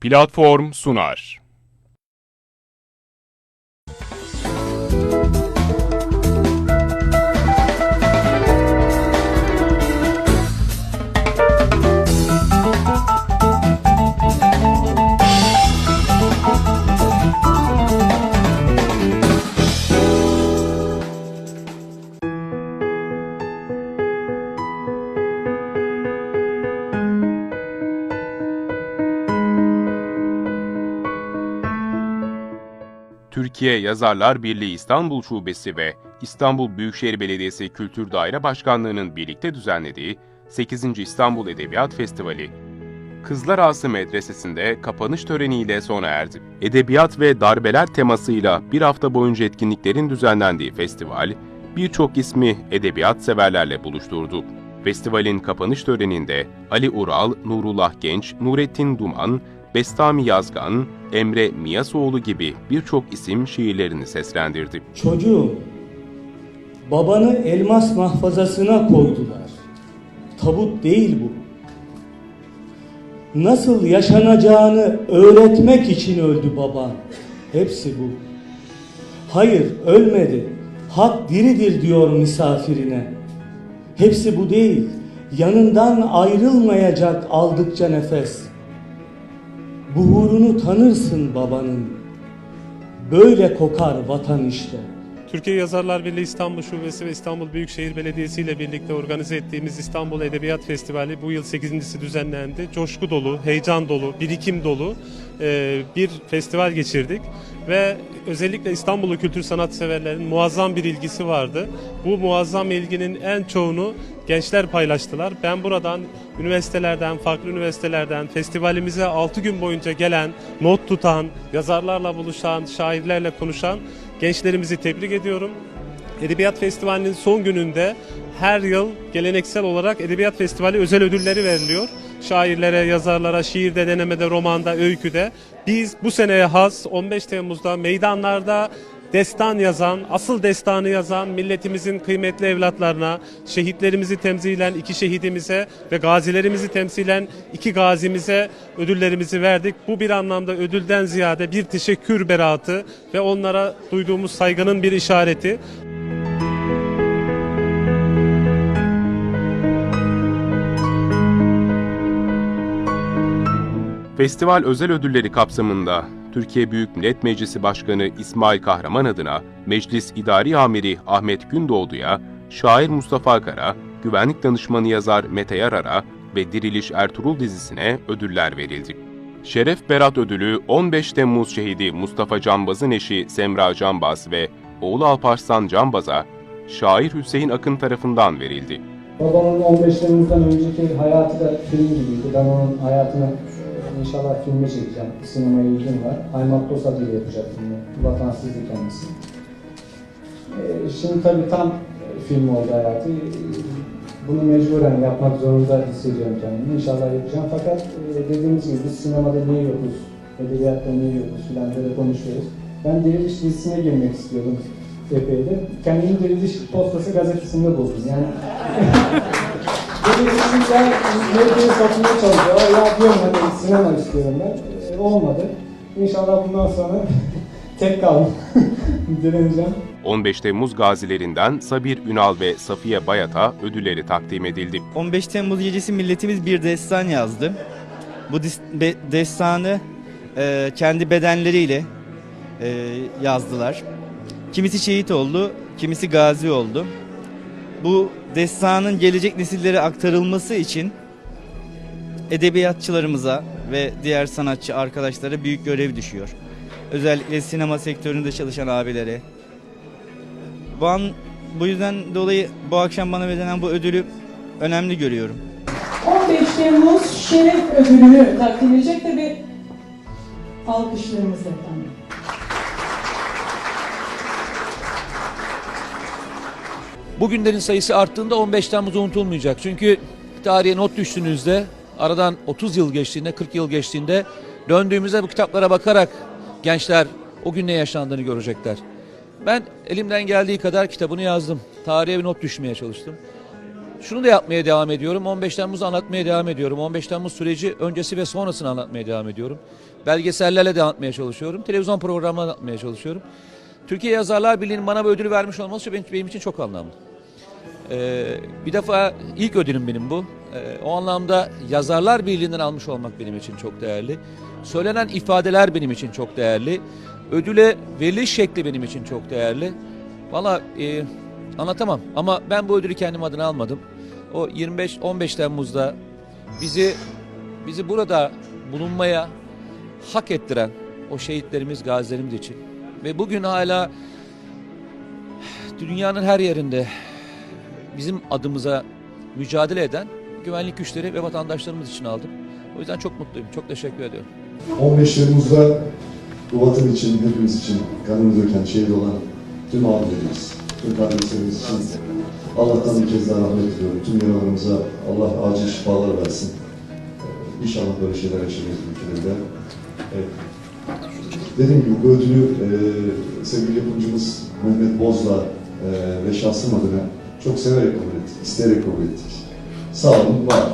Platform sunar. Türkiye Yazarlar Birliği İstanbul Şubesi ve İstanbul Büyükşehir Belediyesi Kültür Daire Başkanlığı'nın birlikte düzenlediği 8. İstanbul Edebiyat Festivali, Kızlar Ağası Medresesi'nde kapanış töreniyle sona erdi. Edebiyat ve darbeler temasıyla bir hafta boyunca etkinliklerin düzenlendiği festival, birçok ismi edebiyat severlerle buluşturdu. Festivalin kapanış töreninde Ali Ural, Nurullah Genç, Nurettin Duman, Bestami Yazgan, Emre Miyasoğlu gibi birçok isim şiirlerini seslendirdi. Çocuğum, babanı elmas mahfazasına koydular. Tabut değil bu. Nasıl yaşanacağını öğretmek için öldü baban. Hepsi bu. Hayır, ölmedi. Hak diridir diyor misafirine. Hepsi bu değil. Yanından ayrılmayacak aldıkça nefes. Buhurunu tanırsın babanın. Böyle kokar vatan işte. Türkiye Yazarlar Birliği İstanbul Şubesi ve İstanbul Büyükşehir Belediyesi ile birlikte organize ettiğimiz İstanbul Edebiyat Festivali bu yıl 8.si düzenlendi. Coşku dolu, heyecan dolu, birikim dolu e, bir festival geçirdik ve özellikle İstanbul'u kültür sanat severlerin muazzam bir ilgisi vardı. Bu muazzam ilginin en çoğunu gençler paylaştılar. Ben buradan üniversitelerden, farklı üniversitelerden festivalimize 6 gün boyunca gelen, not tutan, yazarlarla buluşan, şairlerle konuşan gençlerimizi tebrik ediyorum. Edebiyat Festivali'nin son gününde her yıl geleneksel olarak Edebiyat Festivali özel ödülleri veriliyor. Şairlere, yazarlara, şiirde, denemede, romanda, öyküde. Biz bu seneye has 15 Temmuz'da meydanlarda destan yazan, asıl destanı yazan milletimizin kıymetli evlatlarına, şehitlerimizi temsilen iki şehidimize ve gazilerimizi temsilen iki gazimize ödüllerimizi verdik. Bu bir anlamda ödülden ziyade bir teşekkür beratı ve onlara duyduğumuz saygının bir işareti. Festival özel ödülleri kapsamında Türkiye Büyük Millet Meclisi Başkanı İsmail Kahraman adına Meclis İdari Amiri Ahmet Gündoğdu'ya, şair Mustafa Kara, güvenlik danışmanı yazar Mete Yarar'a ve Diriliş Ertuğrul dizisine ödüller verildi. Şeref Berat Ödülü 15 Temmuz şehidi Mustafa Canbaz'ın eşi Semra Canbaz ve oğlu Alparslan Canbaz'a şair Hüseyin Akın tarafından verildi. Babamın 15 Temmuz'dan önceki hayatı da film gibiydi. Ben onun hayatını inşallah filme çekeceğim. Sinemaya ilgim var. Aymak Dost adıyla yapacak filmi. Vatansızdı kendisi. E, Şimdi tabii tam e, film oldu hayatı. E, Bunu mecburen yapmak zorunda hissediyorum kendimi. İnşallah yapacağım. Fakat e, dediğimiz gibi biz sinemada niye yokuz, edebiyatta niye yokuz filan böyle konuşuyoruz. Ben Diriliş dizisine girmek istiyordum epeydir. Kendimi Diriliş Postası gazetesinde buldum. Yani Diriliş'in ya medyayı satmaya çalışıyor. Ya diyorum hani sinema istiyorum ben. E, olmadı. İnşallah bundan sonra tek kaldım. Direneceğim. 15 Temmuz gazilerinden Sabir Ünal ve Safiye Bayat'a ödülleri takdim edildi. 15 Temmuz gecesi milletimiz bir destan yazdı. Bu destanı e, kendi bedenleriyle e, yazdılar. Kimisi şehit oldu, kimisi gazi oldu. Bu destanın gelecek nesillere aktarılması için edebiyatçılarımıza ve diğer sanatçı arkadaşlara büyük görev düşüyor. Özellikle sinema sektöründe çalışan abilere. Bu an bu yüzden dolayı bu akşam bana verilen bu ödülü önemli görüyorum. 15 Temmuz Şeref Ödülünü takdim edecek de bir alkışlarımız efendim. Bugünlerin sayısı arttığında 15 Temmuz unutulmayacak. Çünkü tarihe not düştüğünüzde aradan 30 yıl geçtiğinde 40 yıl geçtiğinde döndüğümüzde bu kitaplara bakarak gençler o gün ne yaşandığını görecekler. Ben elimden geldiği kadar kitabını yazdım. Tarihe bir not düşmeye çalıştım. şunu da yapmaya devam ediyorum. 15 Temmuz'u anlatmaya devam ediyorum. 15 Temmuz süreci öncesi ve sonrasını anlatmaya devam ediyorum. Belgesellerle de anlatmaya çalışıyorum. Televizyon programlarla anlatmaya çalışıyorum. Türkiye Yazarlar Birliği'nin bana bu ödülü vermiş olması benim için çok anlamlı. Ee, bir defa ilk ödülüm benim bu. Ee, o anlamda Yazarlar Birliği'nden almış olmak benim için çok değerli. Söylenen ifadeler benim için çok değerli. Ödüle veriliş şekli benim için çok değerli. Valla e, anlatamam ama ben bu ödülü kendim adına almadım. O 25-15 Temmuz'da bizi bizi burada bulunmaya hak ettiren o şehitlerimiz, gazilerimiz için ve bugün hala dünyanın her yerinde bizim adımıza mücadele eden güvenlik güçleri ve vatandaşlarımız için aldım. O yüzden çok mutluyum. Çok teşekkür ediyorum. 15 Temmuz'da bu vatan için, hepimiz için kanını döken, şehit olan tüm abilerimiz, tüm kardeşlerimiz için Allah'tan bir kez daha rahmet diliyorum. Tüm yaralarımıza Allah acil şifalar versin. Ee, İnşallah böyle şeyler yaşamayız ülkelerinde. Evet. Dediğim gibi bu ödülü e, sevgili yapımcımız Mehmet Boz'la e, ve şahsım adına çok severek kabul ettik, isteyerek kabul ettik. Sağ olun, var.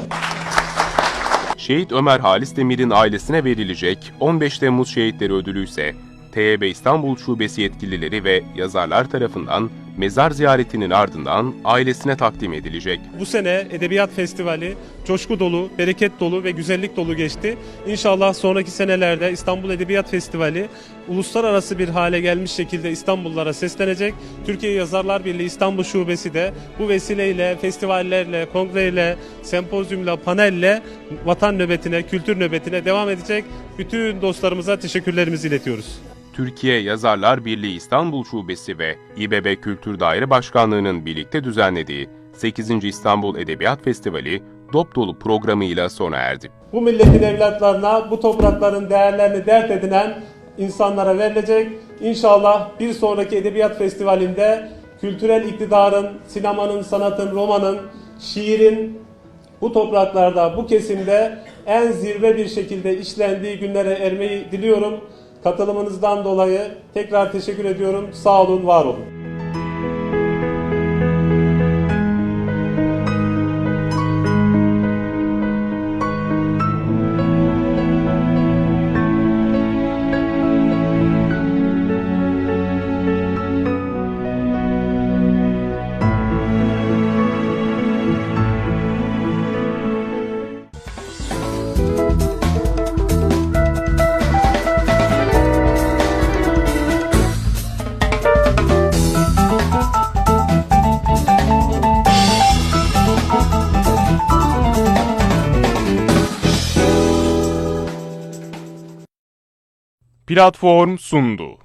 Şehit Ömer Halis Demir'in ailesine verilecek 15 Temmuz Şehitleri Ödülü ise TYB İstanbul Şubesi yetkilileri ve yazarlar tarafından mezar ziyaretinin ardından ailesine takdim edilecek. Bu sene Edebiyat Festivali coşku dolu, bereket dolu ve güzellik dolu geçti. İnşallah sonraki senelerde İstanbul Edebiyat Festivali uluslararası bir hale gelmiş şekilde İstanbullulara seslenecek. Türkiye Yazarlar Birliği İstanbul Şubesi de bu vesileyle festivallerle, kongreyle, sempozyumla, panelle vatan nöbetine, kültür nöbetine devam edecek. Bütün dostlarımıza teşekkürlerimizi iletiyoruz. Türkiye Yazarlar Birliği İstanbul Şubesi ve İBB Kültür Daire Başkanlığı'nın birlikte düzenlediği 8. İstanbul Edebiyat Festivali dop dolu programıyla sona erdi. Bu milletin evlatlarına bu toprakların değerlerini dert edinen insanlara verilecek. İnşallah bir sonraki edebiyat festivalinde kültürel iktidarın, sinemanın, sanatın, romanın, şiirin bu topraklarda, bu kesimde en zirve bir şekilde işlendiği günlere ermeyi diliyorum. Katılımınızdan dolayı tekrar teşekkür ediyorum. Sağ olun, var olun. Platform sundu.